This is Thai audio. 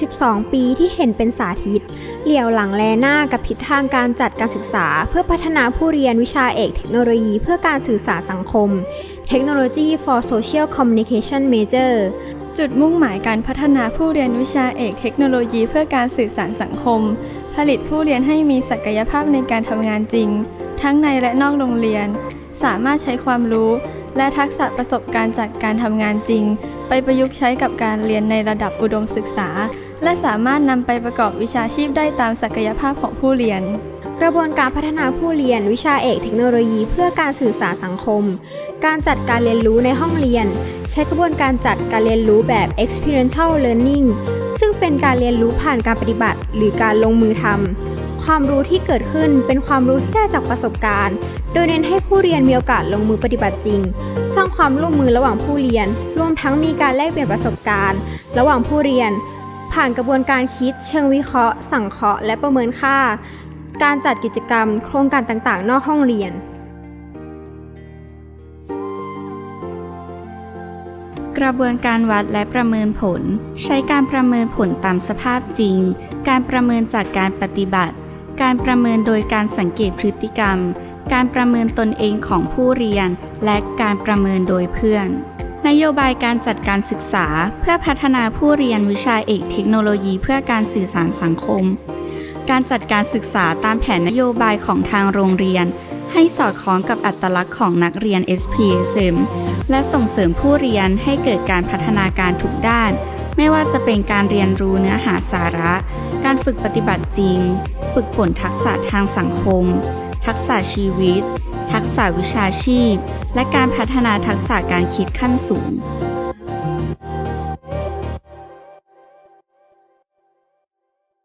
72 ปีที่เห็นเป็นสาธิต เหลี่ยวหลังแลหน้ากับทิศทางการจัดการศึกษา เพื่อพัฒนาผู้เรียนวิชาเอกเทคโนโลยีเพื่อการสื่อสารสังคม Technology for Social Communication Major จุดมุ่งหมายการพัฒนาผู้เรียนวิชาเอกเทคโนโลยีเพื่อการสื่อสารสังคม ผลิตผู้เรียนให้มีศักยภาพในการทำงานจริง ทั้งในและนอกโรงเรียน สามารถใช้ความรู้และทักษะประสบการณ์จากการทำงานจริง ไปประยุกต์ใช้กับการเรียนในระดับอุดมศึกษา และสามารถนำไปประกอบวิชาชีพได้ตามศักยภาพของผู้เรียน กระบวนการพัฒนาผู้เรียน วิชาเอกเทคโนโลยี เพื่อการสื่อสารสังคม การจัดการเรียนรู้ในห้องเรียน ใช้กระบวนการจัดการเรียนรู้แบบ experiential learning ซึ่งเป็นการเรียนรู้ผ่านการปฏิบัติ หรือการลงมือทำความรู้ที่เกิดขึ้นเป็นความรู้ที่ได้จากประสบการณ์ โดยเน้นให้ผู้เรียนมีโอกาสลงมือปฏิบัติจริงสร้างความร่วมมือระหว่างผู้เรียน รวมทั้งมีการแลกเปลี่ยนประสบการณ์ ระหว่างผู้เรียน ผ่านกระบวนการคิด เชิงวิเคราะห์ สังเคราะห์ และประเมินค่า การจัดกิจกรรม โครงการต่างๆ นอกห้องเรียน กระบวนการวัดและประเมินผล ใช้การประเมินผลตามสภาพจริง การประเมินจากการปฏิบัติ การประเมินโดยการสังเกตพฤติกรรม การประเมินตนเองของผู้เรียน และการประเมินโดยเพื่อน นโยบายการจัดการศึกษา เพื่อพัฒนาผู้เรียนวิชาเอกเทคโนโลยีเพื่อการสื่อสารสังคม การจัดการศึกษาตามแผนนโยบายของทางโรงเรียน ให้สอดคล้องกับอัตลักษณ์ของนักเรียน SPSM และส่งเสริมผู้เรียนให้เกิดการพัฒนาการทุกด้าน ไม่ว่าจะเป็นการเรียนรู้เนื้อหาสาระ การฝึกปฏิบัติจริง ฝึกฝนทักษะทางสังคม ทักษะชีวิต ทักษะวิชาชีพ และการพัฒนาทักษะการคิดขั้นสูง